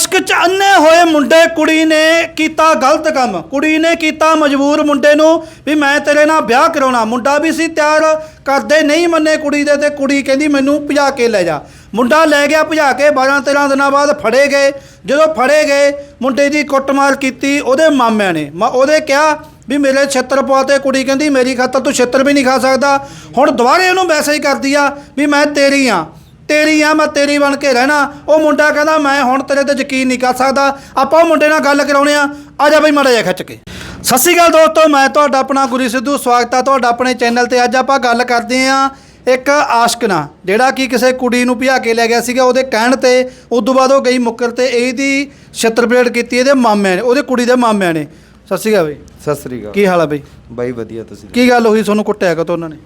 ਆਸ਼ਕ ਚ ਅੰਨੇ ਹੋਏ ਮੁੰਡੇ ਕੁੜੀ ਨੇ ਕੀਤਾ ਗਲਤ ਕੰਮ। ਕੁੜੀ ਨੇ ਕੀਤਾ ਮਜਬੂਰ ਮੁੰਡੇ ਨੂੰ ਵੀ ਮੈਂ ਤੇਰੇ ਨਾਲ ਵਿਆਹ ਕਰਾਉਣਾ। ਮੁੰਡਾ ਵੀ ਸੀ ਤਿਆਰ, ਕਰਦੇ ਨਹੀਂ ਮੰਨੇ ਕੁੜੀ ਦੇ ਤੇ ਕੁੜੀ ਕਹਿੰਦੀ ਮੈਨੂੰ ਭਜਾ ਕੇ ਲੈ ਜਾ। ਮੁੰਡਾ ਲੈ ਗਿਆ ਭਜਾ ਕੇ 12 13 ਦਿਨਾਂ ਬਾਅਦ ਫੜੇ ਗਏ। ਜਦੋਂ ਫੜੇ ਗਏ, ਮੁੰਡੇ ਦੀ ਕੁੱਟਮਾਰ ਕੀਤੀ ਉਹਦੇ ਮਾਮਿਆਂ ਨੇ। ਮਾ, ਉਹਦੇ ਕਿਹਾ ਵੀ ਮੇਰੇ ਛਿੱਤਰ ਪਵਾਤੇ ਕੁੜੀ ਕਹਿੰਦੀ, ਮੇਰੀ ਖਾਤਰ ਤੂੰ ਛਿੱਤਰ ਵੀ ਨਹੀਂ ਖਾ ਸਕਦਾ। ਹੁਣ ਦੁਬਾਰੇ ਉਹਨੂੰ ਮੈਸੇਜ ਕਰਦੀ ਆ ਵੀ ਮੈਂ ਤੇਰੀ ਆ। ਤੇਰੀ ਆ ਮੈਂ ਤੇਰੀ ਬਣ ਕੇ ਰਹਿਣਾ। ਉਹ ਮੁੰਡਾ ਕਹਿੰਦਾ ਮੈਂ ਹੁਣ ਤੇਰੇ ਤੇ ਯਕੀਨ ਨਹੀਂ ਕਰ ਸਕਦਾ। ਆਪਾਂ ਉਹ ਮੁੰਡੇ ਨਾਲ ਗੱਲ ਕਰਾਉਣੇ ਆ। ਆ ਜਾ ਬਈ ਮਾੜਾ ਜਿਹਾ ਖਿੱਚ ਕੇ। ਸਤਿ ਸ਼੍ਰੀ ਅਕਾਲ ਦੋਸਤੋ ਮੈਂ ਤੁਹਾਡਾ ਆਪਣਾ ਗੁਰੀ ਸਿੱਧੂ। ਸਵਾਗਤ ਆ ਤੁਹਾਡਾ ਆਪਣੇ ਚੈਨਲ ਤੇ। ਅੱਜ ਆਪਾਂ ਗੱਲ ਕਰਦੇ ਆ ਇੱਕ ਆਸ਼ਕ ਨਾਲ ਜਿਹੜਾ ਕਿ ਕਿਸੇ ਕੁੜੀ ਨੂੰ ਭਜਾ ਕੇ ਲੈ ਗਿਆ ਸੀਗਾ। ਉਹਦੇ ਕਹਿਣ ਤੇ ਉਸ ਤੋਂ ਬਾਅਦ ਉਹ ਗਈ ਮੁੱਕਰ ਤੇ ਇਹਦੀ ਛਿੱਤਰਪਰੇਡ ਕੀਤੀ ਇਹਦੇ ਮਾਮਿਆਂ ਨੇ ਉਹਦੇ ਕੁੜੀ ਦੇ ਮਾਮਿਆਂ ਨੇ। ਸਤਿ ਸ਼੍ਰੀ ਅਕਾਲ ਬਈ। ਸਤਿ ਸ੍ਰੀ ਅਕਾਲ। ਕੀ ਹਾਲ ਆ ਬਈ? ਬਾਈ ਵਧੀਆ ਤੁਸੀਂ ਕੀ ਗੱਲ ਹੋਈ? ਤੁਹਾਨੂੰ ਕੁੱਟਿਆ ਕਦੋਂ ਉਹਨਾਂ ਨੇ?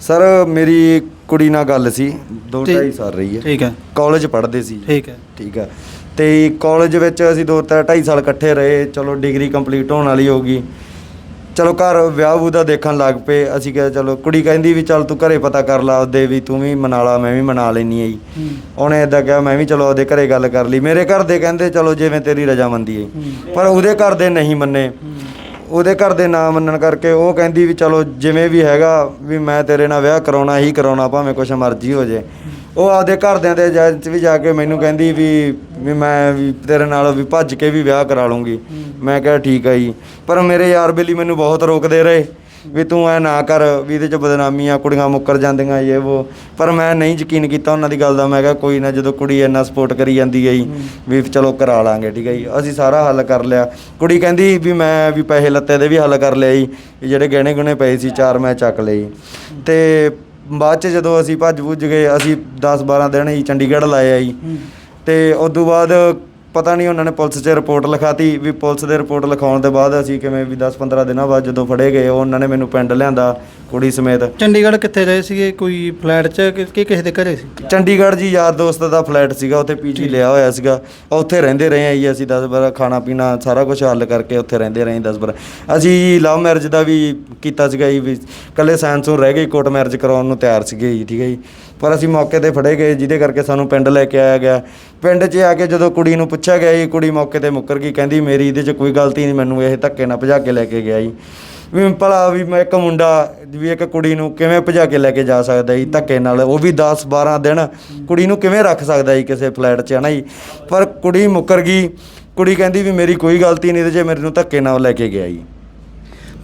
ਸਰ ਮੇਰੀ ਕੁੜੀ ਨਾਲ ਗੱਲ ਸੀ 2 ਠੀਕ। 2.5 ਸਾਲ ਰਹੀ ਹੈ। ਠੀਕ ਹੈ। ਕਾਲਜ ਪੜ੍ਹਦੇ ਸੀ। ਠੀਕ ਹੈ। ਠੀਕ ਹੈ। ਤੇ ਕਾਲਜ ਵਿੱਚ ਅਸੀਂ 2 2.5 ਸਾਲ ਇਕੱਠੇ ਰਹੇ ਚਲੋ ਡਿਗਰੀ ਕੰਪਲੀਟ ਹੋਣ ਵਾਲੀ ਹੋਗੀ ਚਲੋ ਘਰ ਵਿਆਹ ਵੂ ਦਾ ਦੇਖਣ ਲੱਗ ਪਏ ਅਸੀਂ ਕਿਹਾ ਚਲੋ ਕੁੜੀ ਕਹਿੰਦੀ ਵੀ ਚੱਲ ਤੂੰ ਘਰੇ ਪਤਾ ਕਰ ਲਾ ਉਹਦੇ ਵੀ ਤੂੰ ਵੀ ਮਨਾ ਲਾ ਮੈਂ ਵੀ ਮਨਾ ਲੈਣੀ ਆਈ ਹੂੰ। ਉਹਨੇ ਇਦਾਂ ਕਿਹਾ ਮੈਂ ਵੀ ਚਲੋ ਉਹਦੇ ਘਰੇ ਗੱਲ ਕਰ ਲਈ। ਮੇਰੇ ਘਰ ਦੇ ਕਹਿੰਦੇ ਚਲੋ ਜਿਵੇਂ ਤੇਰੀ ਰਜਾਮੰਦੀ ਹੈ। ਪਰ ਉਹਦੇ ਘਰ ਦੇ ਨਹੀਂ ਮੰਨੇ। ਉਹਦੇ ਘਰ ਦੇ ਨਾ ਮੰਨਣ ਕਰਕੇ ਉਹ ਕਹਿੰਦੀ ਵੀ ਚਲੋ ਜਿਵੇਂ ਵੀ ਹੈਗਾ ਵੀ ਮੈਂ ਤੇਰੇ ਨਾਲ ਵਿਆਹ ਕਰਾਉਣਾ ਹੀ ਕਰਾਉਣਾ, ਭਾਵੇਂ ਕੁਛ ਮਰਜ਼ੀ ਹੋ ਜੇ। ਉਹ ਆਪਦੇ ਘਰਦਿਆਂ ਦੇ ਏਜੰਟ ਵੀ ਜਾ ਕੇ ਮੈਨੂੰ ਕਹਿੰਦੀ ਵੀ ਵੀ ਮੈਂ ਵੀ ਤੇਰੇ ਨਾਲ ਵੀ ਭੱਜ ਕੇ ਵੀ ਵਿਆਹ ਕਰਾ ਲੂੰਗੀ। ਮੈਂ ਕਿਹਾ ਠੀਕ ਆ ਜੀ। ਪਰ ਮੇਰੇ ਯਾਰ ਬੇਲੀ ਮੈਨੂੰ ਬਹੁਤ ਰੋਕਦੇ ਰਹੇ। ਵੀ ਤੂੰ ਐ ਨਾ ਕਰ ਵੀ ਇਹਦੇ ਚ ਬਦਨਾਮੀ ਆ ਕੁੜੀਆਂ ਮੁੱਕਰ ਜਾਂਦੀਆਂ ਇਹ ਉਹ ਪਰ ਮੈਂ ਨਹੀਂ ਯਕੀਨ ਕੀਤਾ ਉਹਨਾਂ ਦੀ ਗੱਲ ਦਾ। ਮੈਂ ਕਿਹਾ ਕੋਈ ਨਾ ਜਦੋਂ ਕੁੜੀ ਇੰਨਾ ਸਪੋਰਟ ਕਰੀ ਜਾਂਦੀ ਹੈ ਜੀ ਵੀ ਚਲੋ ਕਰਾ ਲਾਂਗੇ ਠੀਕ ਹੈ ਜੀ। ਅਸੀਂ ਸਾਰਾ ਹੱਲ ਕਰ ਲਿਆ। ਕੁੜੀ ਕਹਿੰਦੀ ਵੀ ਮੈਂ ਵੀ ਪੈਸੇ ਲੱਤੇ ਦੇ ਵੀ ਹੱਲ ਕਰ ਲਿਆ ਜੀ। ਵੀ ਜਿਹੜੇ ਗਹਿਣੇ ਗੁਣੇ ਪਏ ਸੀ ਚਾਰ ਮੈਂ ਚੱਕ ਲਏ ਜੀ। ਤੇ ਬਾਅਦ ਚ ਜਦੋਂ ਅਸੀਂ ਭੱਜ ਭੁੱਜ ਗਏ ਅਸੀਂ 10 12 ਦਿਨ ਹੀ ਚੰਡੀਗੜ੍ਹ ਲਾਏ ਆ ਜੀ। ਤੇ ਉਸ ਤੋਂ ਬਾਅਦ ਪਤਾ ਨਹੀਂ ਉਹਨਾਂ ਨੇ ਪੁਲਿਸ 'ਚ ਰਿਪੋਰਟ ਲਿਖਾਤੀ ਵੀ ਪੁਲਿਸ ਦੇ ਰਿਪੋਰਟ ਲਿਖਾਉਣ ਦੇ ਬਾਅਦ ਅਸੀਂ ਕਿਵੇਂ ਵੀ 10-15 ਦਿਨਾਂ ਬਾਅਦ ਜਦੋਂ ਫੜੇ ਗਏ ਉਹਨਾਂ ਨੇ ਮੈਨੂੰ ਪਿੰਡ ਲਿਆਂਦਾ ਕੁੜੀ ਸਮੇਤ। ਚੰਡੀਗੜ੍ਹ ਕਿੱਥੇ ਰਹੇ ਸੀਗੇ? ਕੋਈ ਫਲੈਟ 'ਚ ਕਿ ਕਿ ਕਿਸੇ ਦੇ ਘਰੇ ਸੀ? ਚੰਡੀਗੜ੍ਹ ਜੀ ਯਾਰ ਦੋਸਤ ਦਾ ਫਲੈਟ ਸੀਗਾ ਉੱਥੇ ਪੀਜੀ ਲਿਆ ਹੋਇਆ ਸੀਗਾ। ਉੱਥੇ ਰਹਿੰਦੇ ਰਹੇ ਆ ਜੀ ਅਸੀਂ 10 ਵਾਰ ਖਾਣਾ ਪੀਣਾ ਸਾਰਾ ਕੁਝ ਹੱਲ ਕਰਕੇ ਉੱਥੇ ਰਹਿੰਦੇ ਰਹੇ 10 ਵਾਰ ਅਸੀਂ ਲਵ ਮੈਰਿਜ ਦਾ ਵੀ ਕੀਤਾ ਸੀਗਾ ਜੀ ਵੀ ਕੱਲੇ ਸਾਇੰਸ ਰਹਿ ਗਈ ਕੋਰਟ ਮੈਰਿਜ ਕਰਾਉਣ ਨੂੰ ਤਿਆਰ ਸੀਗੇ ਜੀ ਠੀਕ ਹੈ ਜੀ। ਪਰ ਅਸੀਂ ਮੌਕੇ ਤੇ ਫੜੇ ਗਏ ਜਿਹਦੇ ਕਰਕੇ ਸਾਨੂੰ ਪਿੰਡ ਲੈ ਕੇ ਆਇਆ ਗਿਆ। ਪਿੰਡ 'ਚ ਆ ਕੇ ਜਦੋਂ ਕੁੜੀ ਨੂੰ ਪੁੱਛਿਆ ਗਿਆ ਜੀ ਕੁੜੀ ਮੌਕੇ ਤੇ ਮੁੱਕਰ ਗਈ ਕਹਿੰਦੀ ਮੇਰੀ ਇਹਦੇ 'ਚ ਕੋਈ ਗਲਤੀ ਨਹੀਂ ਮੈਨੂੰ ਇਹ ਧੱਕੇ ਨਾਲ ਭਜਾ ਕੇ ਲੈ ਕੇ ਗਿਆ ਜੀ। ਵੀ ਭਲਾ ਵੀ ਮੈਂ ਇੱਕ ਮੁੰਡਾ, ਵੀ ਇੱਕ ਕੁੜੀ ਨੂੰ ਕਿਵੇਂ ਭਜਾ ਕੇ ਲੈ ਕੇ ਜਾ ਸਕਦਾ ਜੀ ਧੱਕੇ ਨਾਲ? ਉਹ ਵੀ 10 12 ਦਿਨ ਕੁੜੀ ਨੂੰ ਕਿਵੇਂ ਰੱਖ ਸਕਦਾ ਜੀ ਕਿਸੇ ਫਲੈਟ 'ਚ, ਹਨਾ ਜੀ? ਪਰ ਕੁੜੀ ਮੁੱਕਰ ਗਈ। ਕੁੜੀ ਕਹਿੰਦੀ ਵੀ ਮੇਰੀ ਕੋਈ ਗਲਤੀ ਨਹੀਂ ਤੇ ਜੇ ਮੇਰੇ ਨੂੰ ਧੱਕੇ ਨਾਲ ਲੈ ਕੇ ਗਿਆ ਜੀ।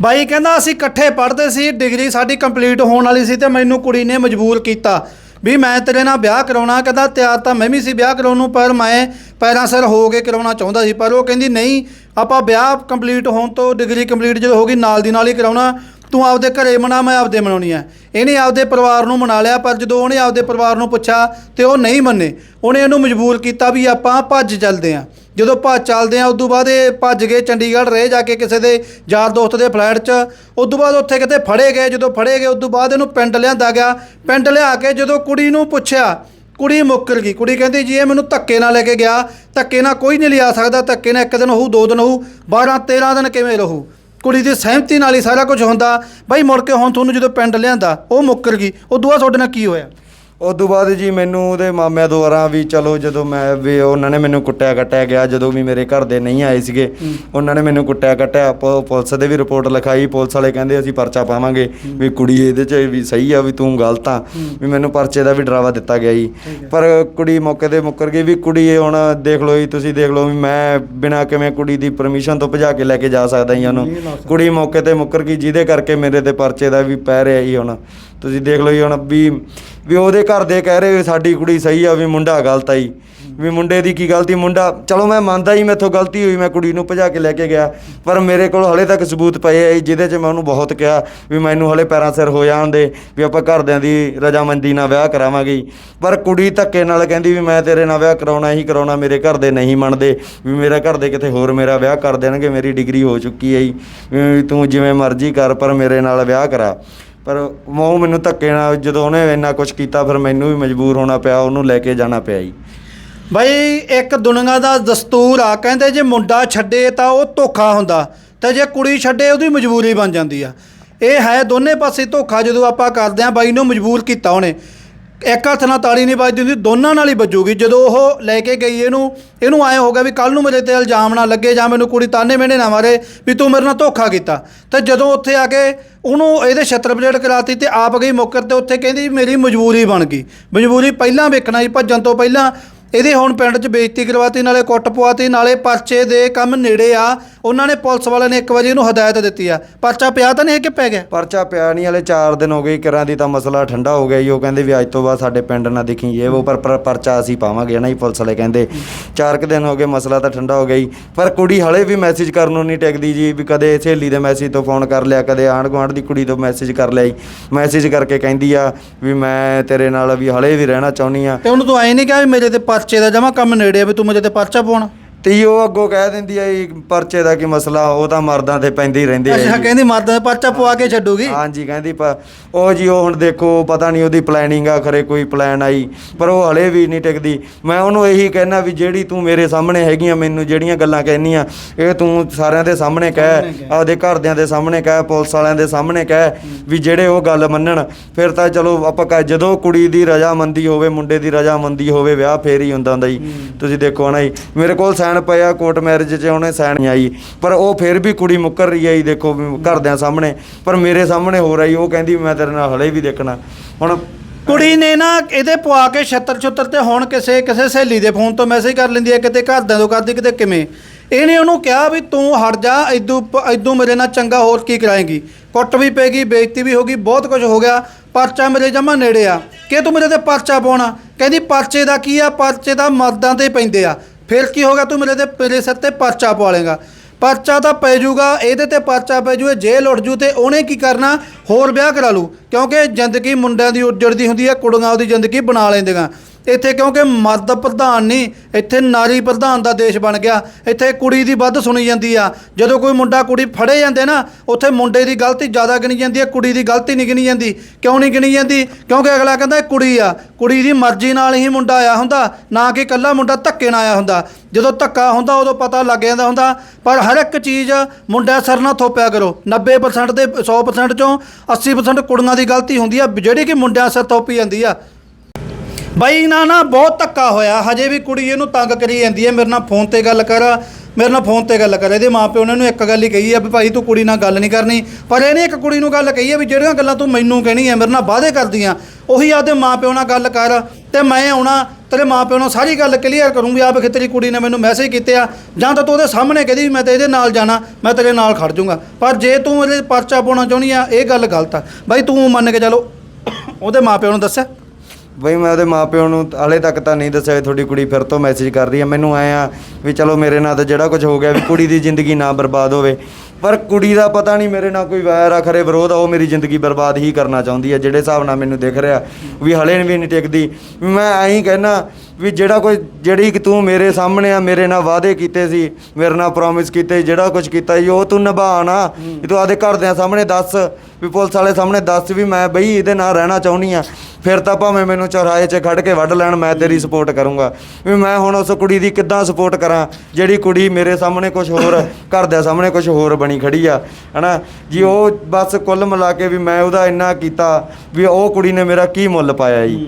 ਬਾਈ ਕਹਿੰਦਾ ਅਸੀਂ ਇਕੱਠੇ ਪੜ੍ਹਦੇ ਸੀ, ਡਿਗਰੀ ਸਾਡੀ ਕੰਪਲੀਟ ਹੋਣ ਵਾਲੀ ਸੀ ਤੇ ਮੈਨੂੰ ਕੁੜੀ ਨੇ ਮਜਬੂਰ ਕੀਤਾ। ਵੀ ਮੈਂ ਤੇਰੇ ਨਾਲ ਵਿਆਹ ਕਰਾਉਣਾ, ਕਹਿੰਦਾ ਤਿਆਰ ਤਾਂ ਮੈਂ ਵੀ ਸੀ ਵਿਆਹ ਕਰਾਉਣ ਨੂੰ, ਪਰ ਮੈਂ ਪੈਰਾਂ ਸਿਰ ਹੋ ਕੇ ਕਰਾਉਣਾ ਚਾਹੁੰਦਾ ਸੀ, ਪਰ ਉਹ ਕਹਿੰਦੀ, ਨਹੀਂ, ਆਪਾਂ ਵਿਆਹ ਕੰਪਲੀਟ ਹੋਣ ਤੋਂ ਡਿਗਰੀ ਕੰਪਲੀਟ ਜਦੋਂ ਹੋ ਗਈ ਨਾਲ ਦੀ ਨਾਲ ਹੀ ਕਰਾਉਣਾ। ਤੂੰ ਆਪਦੇ ਘਰੇ ਮਨਾ, ਮੈਂ ਆਪਦੇ ਮਨਾਉਣੀ ਆ ਇਹਨੇ ਆਪਦੇ ਪਰਿਵਾਰ ਨੂੰ ਮਨਾ ਲਿਆ, ਪਰ ਜਦੋਂ ਉਹਨੇ ਆਪਦੇ ਪਰਿਵਾਰ ਨੂੰ ਪੁੱਛਿਆ ਤੇ ਉਹ ਨਹੀਂ ਮੰਨੇ। ਉਹਨੇ ਇਹਨੂੰ ਮਜਬੂਰ ਕੀਤਾ ਵੀ ਆਪਾਂ ਭੱਜ ਚੱਲਦੇ ਆ ਜਦੋਂ ਭੱਜ ਚੱਲਦੇ ਆ, ਉਦੋਂ ਬਾਅਦ ਇਹ ਭੱਜ ਗਏ, ਚੰਡੀਗੜ੍ਹ ਰਹੇ ਜਾ ਕੇ ਕਿਸੇ ਦੇ ਯਾਰ ਦੋਸਤ ਦੇ ਫਲੈਟ 'ਚ। ਉਦੋਂ ਬਾਅਦ ਉੱਥੇ ਕਿਤੇ ਫੜੇ ਗਏ, ਜਦੋਂ ਫੜੇ ਗਏ, ਉਦੋਂ ਬਾਅਦ ਇਹਨੂੰ ਪਿੰਡ ਲਿਆਂਦਾ ਗਿਆ। ਪਿੰਡ ਲਿਆ ਕੇ ਜਦੋਂ ਕੁੜੀ ਨੂੰ ਪੁੱਛਿਆ, ਕੁੜੀ ਮੁੱਕਰ ਗਈ। ਕੁੜੀ ਕਹਿੰਦੀ, ਜੀ, ਇਹ ਮੈਨੂੰ ਧੱਕੇ ਨਾਲ ਲੈ ਕੇ ਗਿਆ। ਧੱਕੇ ਨਾਲ ਕੋਈ ਨਹੀਂ ਲਿਆ ਸਕਦਾ। ਧੱਕੇ ਨਾਲ ਇੱਕ ਦਿਨ ਹੋਊ, ਦੋ ਦਿਨ ਹੋਊ 12 13 ਦਿਨ ਕਿਵੇਂ ਰਹੂ? ਕੁੜੀ ਦੀ ਸਹਿਮਤੀ ਨਾਲ ਹੀ ਸਾਰਾ ਕੁਝ ਹੁੰਦਾ। ਬਾਈ, ਮੁੜ ਕੇ ਹੁਣ ਤੁਹਾਨੂੰ ਜਦੋਂ ਪਿੰਡ ਲਿਆਂਦਾ, ਉਹ ਮੁੱਕਰ ਗਈ। ਉਦੋਂ ਬਾਅਦ ਤੁਹਾਡੇ ਨਾਲ ਕੀ ਹੋਇਆ? ਉਸ ਤੋਂ ਬਾਅਦ ਜੀ ਮੈਨੂੰ ਉਹਦੇ ਮਾਮਿਆਂ ਦੁਆਰਾ ਵੀ ਚਲੋ ਜਦੋਂ ਮੈਂ ਵੀ ਉਹਨਾਂ ਨੇ ਮੈਨੂੰ ਕੁੱਟਿਆ ਕੱਟਿਆ ਗਿਆ ਜਦੋਂ ਵੀ ਮੇਰੇ ਘਰ ਦੇ ਨਹੀਂ ਆਏ ਸੀਗੇ ਉਹਨਾਂ ਨੇ ਮੈਨੂੰ ਕੁੱਟਿਆ ਕੱਟਿਆ ਪ- ਪੁਲਿਸ ਦੇ ਵੀ ਰਿਪੋਰਟ ਲਿਖਾਈ ਪੁਲਿਸ ਵਾਲੇ ਕਹਿੰਦੇ ਅਸੀਂ ਪਰਚਾ ਪਾਵਾਂਗੇ ਵੀ ਕੁੜੀ ਇਹਦੇ 'ਚ ਵੀ ਸਹੀ ਆ ਵੀ ਤੂੰ ਗਲਤ ਆ ਵੀ ਮੈਨੂੰ ਪਰਚੇ ਦਾ ਵੀ ਡਰਾਵਾ ਦਿੱਤਾ ਗਿਆ ਜੀ। ਪਰ ਕੁੜੀ ਮੌਕੇ ਤੇ ਮੁੱਕਰ ਗਈ ਵੀ ਕੁੜੀ ਇਹ ਹੁਣ ਦੇਖ ਲਓ ਜੀ ਤੁਸੀਂ ਦੇਖ ਲਓ ਵੀ ਮੈਂ ਬਿਨਾਂ ਕਿਵੇਂ ਕੁੜੀ ਦੀ ਪਰਮਿਸ਼ਨ ਤੋਂ ਭਜਾ ਕੇ ਲੈ ਕੇ ਜਾ ਸਕਦਾ ਜੀ ਉਹਨੂੰ। ਕੁੜੀ ਮੌਕੇ ਤੇ ਮੁੱਕਰ ਗਈ ਜਿਹਦੇ ਕਰਕੇ ਮੇਰੇ ਤੇ ਪਰਚੇ ਦਾ ਵੀ ਪੈ ਰਿਹਾ ਜੀ ਹੁਣ। ਤੁਸੀਂ ਦੇਖ ਲਓ ਜੀ ਹੁਣ ਵੀ ਵੀ ਉਹਦੇ ਘਰ ਦੇ ਕਹਿ ਰਹੇ ਵੀ ਸਾਡੀ ਕੁੜੀ ਸਹੀ ਆ ਵੀ ਮੁੰਡਾ ਗਲਤ ਆ ਜੀ। ਵੀ ਮੁੰਡੇ ਦੀ ਕੀ ਗਲਤੀ ਮੁੰਡਾ ਚਲੋ ਮੈਂ ਮੰਨਦਾ ਜੀ ਮੈਥੋਂ ਗਲਤੀ ਹੋਈ ਮੈਂ ਕੁੜੀ ਨੂੰ ਭਜਾ ਕੇ ਲੈ ਕੇ ਗਿਆ। ਪਰ ਮੇਰੇ ਕੋਲ ਹਲੇ ਤੱਕ ਸਬੂਤ ਪਏ ਆ ਜੀ, ਜਿਹਦੇ 'ਚ ਮੈਂ ਉਹਨੂੰ ਬਹੁਤ ਕਿਹਾ ਵੀ ਮੈਨੂੰ ਹਲੇ ਪੈਰਾਂ ਸਿਰ ਹੋ ਜਾਣ ਦੇ ਵੀ ਆਪਾਂ ਘਰਦਿਆਂ ਦੀ ਰਜਾਮੰਦੀ ਨਾਲ ਵਿਆਹ ਕਰਾਵਾਂਗੇ ਪਰ ਕੁੜੀ ਧੱਕੇ ਨਾਲ ਕਹਿੰਦੀ ਵੀ ਮੈਂ ਤੇਰੇ ਨਾਲ ਵਿਆਹ ਕਰਾਉਣਾ ਹੀ ਕਰਾਉਣਾ ਮੇਰੇ ਘਰ ਦੇ ਨਹੀਂ ਮੰਨਦੇ। ਵੀ ਮੇਰਾ ਘਰ ਦੇ ਕਿਤੇ ਹੋਰ ਮੇਰਾ ਵਿਆਹ ਕਰ ਦੇਣਗੇ ਮੇਰੀ ਡਿਗਰੀ ਹੋ ਚੁੱਕੀ ਹੈ ਜੀ। ਤੂੰ ਜਿਵੇਂ ਮਰਜ਼ੀ ਕਰ ਪਰ ਮੇਰੇ ਨਾਲ ਵਿਆਹ ਕਰਾ। ਪਰ ਮੋਹ ਮੈਨੂੰ ਧੱਕੇ ਨਾਲ ਜਦੋਂ ਉਹਨੇ ਇੰਨਾ ਕੁਝ ਕੀਤਾ, ਫਿਰ ਮੈਨੂੰ ਵੀ ਮਜਬੂਰ ਹੋਣਾ ਪਿਆ, ਉਹਨੂੰ ਲੈ ਕੇ ਜਾਣਾ ਪਿਆ ਜੀ। ਬਈ ਇੱਕ ਦੁਨੀਆ ਦਾ ਦਸਤੂਰ ਆ, ਕਹਿੰਦੇ ਜੇ ਮੁੰਡਾ ਛੱਡੇ ਤਾਂ ਉਹ ਧੋਖਾ ਹੁੰਦਾ, ਤੇ ਜੇ ਕੁੜੀ ਛੱਡੇ ਉਹਦੀ ਮਜਬੂਰੀ ਬਣ ਜਾਂਦੀ ਆ। ਇਹ ਹੈ ਦੋਨੇ ਪਾਸੇ ਧੋਖਾ, ਜਦੋਂ ਆਪਾਂ ਕਰਦੇ ਆ ਬਾਈ ਨੂੰ ਮਜਬੂਰ ਕੀਤਾ ਉਹਨੇ। ਇੱਕ ਹੱਥ ਨਾਲ ਤਾੜੀ ਨਹੀਂ ਵੱਜਦੀ ਹੁੰਦੀ, ਦੋਨਾਂ ਨਾਲ ਹੀ ਵੱਜੂਗੀ। ਜਦੋਂ ਉਹ ਲੈ ਕੇ ਗਈ ਇਹਨੂੰ ਇਹਨੂੰ ਆਏ ਹੋ ਗਿਆ ਵੀ ਕੱਲ ਨੂੰ ਮੇਰੇ ਤੇ ਇਲਜ਼ਾਮ ਨਾ ਲੱਗੇ ਜਾਂ ਮੈਨੂੰ ਕੁੜੀ ਤਾਨੇ ਮਿਹਣੇ ਨਾ ਮਾਰੇ ਵੀ ਤੂੰ ਮੇਰੇ ਨਾਲ ਧੋਖਾ ਕੀਤਾ। ਤੇ ਜਦੋਂ ਉੱਥੇ ਆ ਕੇ ਉਹਨੂੰ ਇਹਦੇ ਛੱਤਰ ਪਲੇਟ ਕਰਾਤੀ ਤੇ ਆਪ ਗਈ ਮੁੱਕਰ ਤੇ ਉੱਥੇ ਕਹਿੰਦੀ ਮੇਰੀ ਮਜਬੂਰੀ ਬਣ ਗਈ। ਮਜਬੂਰੀ ਪਹਿਲਾਂ ਵੇਖਣਾ ਸੀ, ਭੱਜਣ ਤੋਂ ਪਹਿਲਾਂ ਇਹਦੀ ਹੁਣ ਪਿੰਡ 'ਚ ਬੇਇੱਜ਼ਤੀ ਕਰਵਾਤੀ ਨਾਲੇ ਕੁੱਟ ਪਵਾਤੀ ਨਾਲੇ ਪਰਚੇ ਦੇ ਕੰਮ ਨੇੜੇ ਆ। ਉਹਨਾਂ ਨੇ ਪੁਲਿਸ ਵਾਲਿਆਂ ਨੇ ਇੱਕ ਵਾਰੀ ਇਹਨੂੰ ਹਦਾਇਤ ਦਿੱਤੀ ਆ। ਪਰਚਾ ਪਿਆ ਤਾਂ ਨਹੀਂ ਕਿ ਪੈ ਗਿਆ? ਪਰਚਾ ਪਿਆ ਨਹੀਂ ਹਲੇ 4 ਦਿਨ ਹੋ ਗਏ ਕਿਰਾਂ ਦੀ ਤਾਂ ਮਸਲਾ ਠੰਡਾ ਹੋ ਗਿਆ ਜੀ। ਉਹ ਕਹਿੰਦੇ ਵੀ ਅੱਜ ਤੋਂ ਬਾਅਦ ਸਾਡੇ ਪਿੰਡ ਨਾ ਦਿਖੀ ਇਹ ਉਹ ਪਰ ਪਰ ਪਰਚਾ ਅਸੀਂ ਪਾਵਾਂਗੇ ਨਾ ਜੀ ਪੁਲਿਸ ਵਾਲੇ ਕਹਿੰਦੇ। 4 ਕੁ ਦਿਨ ਹੋ ਗਏ ਮਸਲਾ ਤਾਂ ਠੰਡਾ ਹੋ ਗਿਆ ਜੀ। ਪਰ ਕੁੜੀ ਹਲੇ ਵੀ ਮੈਸੇਜ ਕਰਨ ਨੂੰ ਨਹੀਂ ਟਿਕਦੀ ਜੀ ਵੀ ਕਦੇ ਸਹੇਲੀ ਦੇ ਮੈਸੇਜ ਤੋਂ ਫੋਨ ਕਰ ਲਿਆ ਕਦੇ ਆਂਢ ਗੁਆਂਢ ਦੀ ਕੁੜੀ ਤੋਂ ਮੈਸੇਜ ਕਰ ਲਿਆ ਜੀ। ਮੈਸੇਜ ਕਰਕੇ ਕਹਿੰਦੀ ਆ ਵੀ ਮੈਂ ਤੇਰੇ ਨਾਲ ਵੀ ਹਲੇ ਵੀ ਰਹਿਣਾ ਚਾਹੁੰਦੀ ਆ। ਤੇ ਉਹਨੂੰ ਤੂੰ ਐਂ ਨਹੀਂ ਕਿਹਾ ਵੀ ਮੇਰੇ ਤੇ ਪਰਚੇ ਦਾ ਜਮਾ ਕੰਮ ਨੇੜੇ ਆ ਵੀ ਤੂੰ ਮੇਰੇ ਤੇ ਪਰਚਾ ਪਾਉਣਾ। ਤੇ ਉਹ ਅੱਗੋਂ ਕਹਿ ਦਿੰਦੀ ਆ ਜੀ ਪਰਚੇ ਦਾ ਕੀ ਮਸਲਾ ਉਹ ਤਾਂ ਮਰਦਾਂ ਤੇ ਪੈਂਦੇ ਰਹਿੰਦੇ ਆ ਅੱਛਾ ਜੀ। ਕਹਿੰਦੀ ਮਰਦਾਂ ਦਾ ਪਰਚਾ ਪਵਾ ਕੇ ਛੱਡੂਗੀ? ਹਾਂਜੀ ਕਹਿੰਦੀ ਪਰ ਉਹ ਜੀ ਉਹ ਹੁਣ ਦੇਖੋ ਪਤਾ ਨਹੀਂ ਉਹਦੀ ਪਲੈਨਿੰਗ ਆ ਖਰੇ ਕੋਈ ਪਲਾਨ ਆਈ ਪਰ ਉਹ ਹਲੇ ਵੀ ਨਹੀਂ ਟਿਕਦੀ। ਮੈਂ ਉਹਨੂੰ ਇਹੀ ਕਹਿਣਾ ਵੀ ਜਿਹੜੀ ਤੂੰ ਮੇਰੇ ਸਾਹਮਣੇ ਹੈਗੀਆਂ ਮੈਨੂੰ ਜਿਹੜੀਆਂ ਗੱਲਾਂ ਕਹਿਨੀਆਂ ਇਹ ਤੂੰ ਸਾਰਿਆਂ ਦੇ ਸਾਹਮਣੇ ਕਹਿ ਆਪਦੇ ਘਰਦਿਆਂ ਦੇ ਸਾਹਮਣੇ ਕਹਿ ਪੁਲਿਸ ਵਾਲਿਆਂ ਦੇ ਸਾਹਮਣੇ ਕਹਿ ਵੀ ਜਿਹੜੇ ਉਹ ਗੱਲ ਮੰਨਣ ਫਿਰ ਤਾਂ ਚਲੋ ਆਪਾਂ ਕਹਿ ਜਦੋਂ ਕੁੜੀ ਦੀ ਰਜਾਮੰਦੀ ਹੋਵੇ ਮੁੰਡੇ ਦੀ ਰਜਾਮੰਦੀ ਹੋਵੇ ਵਿਆਹ ਫੇਰ ਹੀ ਹੁੰਦਾ ਹੁੰਦਾ ਜੀ। ਤੁਸੀਂ ਦੇਖੋ ਨਾ ਜੀ ਮੇਰੇ ਕੋਲ ਸਾਈਨ ਪਿਆ ਕੋਰਟ ਮੈਰਿਜ 'ਚ ਉਹਨੇ ਸਾਈਨ ਨਹੀਂ ਆਈ। ਪਰ ਉਹ ਫਿਰ ਵੀ ਕੁੜੀ ਮੁੱਕਰ ਰਹੀ ਹੈ ਜੀ ਦੇਖੋ, ਘਰਦਿਆਂ ਸਾਹਮਣੇ। ਪਰ ਮੇਰੇ ਸਾਹਮਣੇ ਹੋ ਰਹੀ, ਉਹ ਕਹਿੰਦੀ ਮੈਂ ਤੇਰੇ ਨਾਲ ਹਲੇ ਵੀ ਦੇਖਣਾ। ਹੁਣ ਕੁੜੀ ਨੇ ਨਾ ਇਹਦੇ ਪਵਾ ਕੇ ਛੱਤਰ ਛੁੱਤਰ ਤੇ ਹੁਣ ਕਿਸੇ ਕਿਸੇ ਸਹੇਲੀ ਦੇ ਫੋਨ ਤੋਂ ਮੈਸੇਜ ਕਰ ਲੈਂਦੀ ਹੈ, ਕਿਤੇ ਘਰਦਿਆਂ ਤੋਂ ਕਰਦੀ, ਕਿਤੇ ਕਿਵੇਂ? ਇਹਨੇ ਉਹਨੂੰ ਕਿਹਾ ਵੀ ਤੂੰ ਹਟ ਜਾ ਇਦੋਂ ਇਦੋਂ ਮੇਰੇ ਨਾਲ ਚੰਗਾ ਹੋਰ ਕੀ ਕਰਾਏਂਗੀ? ਕੁੱਟ ਵੀ ਪੈਗੀ ਬੇਇੱਜ਼ਤੀ ਵੀ ਹੋਗੀ ਬਹੁਤ ਕੁਝ ਹੋ ਗਿਆ। ਪਰਚਾ ਮੇਰੇ ਜਮਾ ਨੇੜੇ ਆ। ਕਿ ਤੂੰ ਮੇਰੇ ਤੇ ਪਰਚਾ ਪਾਉਣਾ? ਕਹਿੰਦੀ ਪਰਚੇ ਦਾ ਕੀ ਆ? ਪਰਚੇ ਦਾ ਮਰਦਾਂ ਤੇ ਪੈਂਦੇ ਆ। ਫਿਰ ਕੀ ਹੋਗਾ ਤੂੰ ਮੇਰੇ ਤੇ ਮੇਰੇ ਸਿਰ ਤੇ ਪਰਚਾ ਪਾ ਲੇਗਾ ਪਰਚਾ ਤਾਂ ਪੈ ਜੂਗਾ ਇਹਦੇ ਤੇ ਪਰਚਾ ਪੈ ਜੂਏ ਜੇਲ੍ਹ ਉੱਠ ਜੂ ਤੇ ਉਹਨੇ ਕੀ ਕਰਨਾ? ਹੋਰ ਵਿਆਹ ਕਰਾ ਲੂ ਕਿਉਂਕਿ ਜ਼ਿੰਦਗੀ ਮੁੰਡਿਆਂ ਦੀ ਉੱਜੜਦੀ ਹੁੰਦੀ ਹੈ, ਕੁੜੀਆਂ ਉਹਦੀ ਜ਼ਿੰਦਗੀ ਬਣਾ ਲੈਂਦੀਆਂ। ਇੱਥੇ ਕਿਉਂਕਿ ਮਰਦ ਪ੍ਰਧਾਨ ਨਹੀਂ, ਇੱਥੇ ਨਾਰੀ ਪ੍ਰਧਾਨ ਦਾ ਦੇਸ਼ ਬਣ ਗਿਆ। ਇੱਥੇ ਕੁੜੀ ਦੀ ਵੱਧ ਸੁਣੀ ਜਾਂਦੀ ਆ। ਜਦੋਂ ਕੋਈ ਮੁੰਡਾ ਕੁੜੀ ਫੜੇ ਜਾਂਦੇ ਨਾ, ਉੱਥੇ ਮੁੰਡੇ ਦੀ ਗਲਤੀ ਜ਼ਿਆਦਾ ਗਿਣੀ ਜਾਂਦੀ ਹੈ, ਕੁੜੀ ਦੀ ਗਲਤੀ ਨਹੀਂ ਗਿਣੀ ਜਾਂਦੀ। ਕਿਉਂ ਨਹੀਂ ਗਿਣੀ ਜਾਂਦੀ? ਕਿਉਂਕਿ ਅਗਲਾ ਕਹਿੰਦਾ ਇਹ ਕੁੜੀ ਆ। ਕੁੜੀ ਦੀ ਮਰਜ਼ੀ ਨਾਲ ਹੀ ਮੁੰਡਾ ਆਇਆ ਹੁੰਦਾ, ਨਾ ਕਿ ਇਕੱਲਾ ਮੁੰਡਾ ਧੱਕੇ ਨਾਲ ਆਇਆ ਹੁੰਦਾ। ਜਦੋਂ ਧੱਕਾ ਹੁੰਦਾ, ਉਦੋਂ ਪਤਾ ਲੱਗ ਜਾਂਦਾ ਹੁੰਦਾ। ਪਰ ਹਰ ਇੱਕ ਚੀਜ਼ ਮੁੰਡਿਆਂ ਸਿਰ ਨਾ ਥੋਪਿਆ ਕਰੋ। 90% ਦੇ 100% ਚੋਂ 80% ਕੁੜੀਆਂ ਦੀ ਗਲਤੀ ਹੁੰਦੀ ਆ, ਜਿਹੜੀ ਕਿ ਮੁੰਡਿਆਂ ਸਿਰ ਥੋਪੀ ਜਾਂਦੀ ਆ। ਬਾਈ, ਨਾ ਨਾ, ਬਹੁਤ ਧੱਕਾ ਹੋਇਆ। ਹਜੇ ਵੀ ਕੁੜੀ ਇਹਨੂੰ ਤੰਗ ਕਰੀ ਜਾਂਦੀ ਹੈ। ਮੇਰੇ ਨਾਲ ਫੋਨ ਤੇ ਗੱਲ ਕਰ। ਮੇਰੇ ਨਾਲ ਫੋਨ ਤੇ ਗੱਲ ਕਰ। ਇਹਦੇ ਮਾਪਿਓ ਨੇ ਇਹਨੂੰ ਇੱਕ ਗੱਲ ਹੀ ਕਹੀ ਆ ਵੀ ਭਾਈ, ਤੂੰ ਕੁੜੀ ਨਾਲ ਗੱਲ ਨਹੀਂ ਕਰਨੀ। ਪਰ ਇਹਨੇ ਇੱਕ ਕੁੜੀ ਨੂੰ ਗੱਲ ਕਹੀ ਆ ਵੀ ਜਿਹੜੀਆਂ ਗੱਲਾਂ ਤੂੰ ਮੈਨੂੰ ਕਹਿਣੀ ਆ ਮੇਰੇ ਨਾਲ ਵਾਅਦੇ ਕਰਦੀਆਂ। ਉਹੀ ਆਪਦੇ ਮਾਪਿਓ ਨਾਲ ਗੱਲ ਕਰ। ਤੇ ਮੈਂ ਆਉਣਾ, ਤੇਰੇ ਮਾਪਿਓ ਨਾਲ ਸਾਰੀ ਗੱਲ ਕਲੀਅਰ ਕਰੂੰਗੀ ਆਪ ਆ ਤੇਰੀ ਕੁੜੀ ਨੇ ਮੈਨੂੰ ਮੈਸੇਜ ਕੀਤੇ ਆ। ਜਾਂ ਤਾਂ ਤੂੰ ਉਹਦੇ ਸਾਹਮਣੇ ਕਹਦੀ ਵੀ ਮੈਂ ਤੇ ਇਹਦੇ ਨਾਲ ਜਾਣਾ, ਮੈਂ ਤੇਰੇ ਨਾਲ ਖੜ ਜਾਊਂਗਾ। ਪਰ ਜੇ ਤੂੰ ਇਹਦੇ ਪਰਚਾ ਪਾਉਣਾ ਚਾਹੁੰਦੀ ਆ, ਇਹ ਗੱਲ ਗਲਤ ਆ। ਬਾਈ, ਤੂੰ ਮੰਨ ਕੇ ਚੱਲੋ, ਉਹਦੇ ਮਾਪਿਓ ਨੂੰ ਦੱਸਿਆ ਬਈ ਮੈਂ ਉਹਦੇ ਮਾਪਿਆਂ ਨੂੰ ਹਾਲੇ ਤੱਕ ਤਾਂ ਨਹੀਂ ਦੱਸਿਆ ਵੀ ਤੁਹਾਡੀ ਕੁੜੀ ਫਿਰ ਤੋਂ ਮੈਸੇਜ ਕਰ ਰਹੀ ਹੈ। ਮੈਨੂੰ ਐ ਆ ਵੀ ਚਲੋ ਮੇਰੇ ਨਾਲ ਤਾਂ ਜਿਹੜਾ ਕੁਝ ਹੋ ਗਿਆ ਵੀ ਕੁੜੀ ਦੀ ਜ਼ਿੰਦਗੀ ਨਾ ਬਰਬਾਦ ਹੋਵੇ। ਪਰ ਕੁੜੀ ਦਾ ਪਤਾ ਨਹੀਂ ਮੇਰੇ ਨਾਲ ਕੋਈ ਵੈਰ ਆ, ਖਰੇ ਵਿਰੋਧ ਆ, ਉਹ ਮੇਰੀ ਜ਼ਿੰਦਗੀ ਬਰਬਾਦ ਹੀ ਕਰਨਾ ਚਾਹੁੰਦੀ ਹੈ, ਜਿਹੜੇ ਹਿਸਾਬ ਨਾਲ ਮੈਨੂੰ ਦਿਖ ਰਿਹਾ ਵੀ ਹਲੇ ਵੀ ਨਹੀਂ ਟਿਕਦੀ। ਵੀ ਮੈਂ ਐਂ ਹੀ ਕਹਿਣਾ ਵੀ ਜਿਹੜਾ ਕੋਈ, ਜਿਹੜੀ ਕਿ ਤੂੰ ਮੇਰੇ ਸਾਹਮਣੇ ਆ, ਮੇਰੇ ਨਾਲ ਵਾਅਦੇ ਕੀਤੇ ਸੀ, ਮੇਰੇ ਨਾਲ ਪ੍ਰੋਮਿਸ ਕੀਤੇ, ਜਿਹੜਾ ਕੁਝ ਕੀਤਾ ਸੀ, ਉਹ ਤੂੰ ਨਿਭਾ ਨਾ। ਵੀ ਤੂੰ ਆਦੇ ਘਰਦਿਆਂ ਸਾਹਮਣੇ ਦੱਸ ਵੀ ਪੁਲਿਸ ਵਾਲੇ ਸਾਹਮਣੇ ਦੱਸ ਵੀ ਮੈਂ ਬਈ ਇਹਦੇ ਨਾਲ ਰਹਿਣਾ ਚਾਹੁੰਦੀ ਆ ਫਿਰ ਤਾਂ ਭਾਵੇਂ ਮੈਨੂੰ ਚੌਰਾਹੇ 'ਚ ਖੜ ਕੇ ਵੱਢ ਲੈਣ ਮੈਂ ਤੇਰੀ ਸਪੋਰਟ ਕਰੂੰਗਾ। ਵੀ ਮੈਂ ਹੁਣ ਉਸ ਕੁੜੀ ਦੀ ਕਿੱਦਾਂ ਸਪੋਰਟ ਕਰਾਂ ਜਿਹੜੀ ਕੁੜੀ ਮੇਰੇ ਸਾਹਮਣੇ ਕੁਝ ਹੋਰ ਘਰਦਿਆਂ ਸਾਹਮਣੇ ਕੁਝ ਹੋਰ ਬਣੀ ਖੜੀ ਆ ਹਨਾ? ਜੀ ਉਹ ਬਸ ਕੁੱਲ ਮਿਲਾ ਕੇ ਵੀ ਮੈਂ ਉਹਦਾ ਇੰਨਾ ਕੀਤਾ ਵੀ ਉਹ ਕੁੜੀ ਨੇ ਮੇਰਾ ਕੀ ਮੁੱਲ ਪਾਇਆ ਜੀ।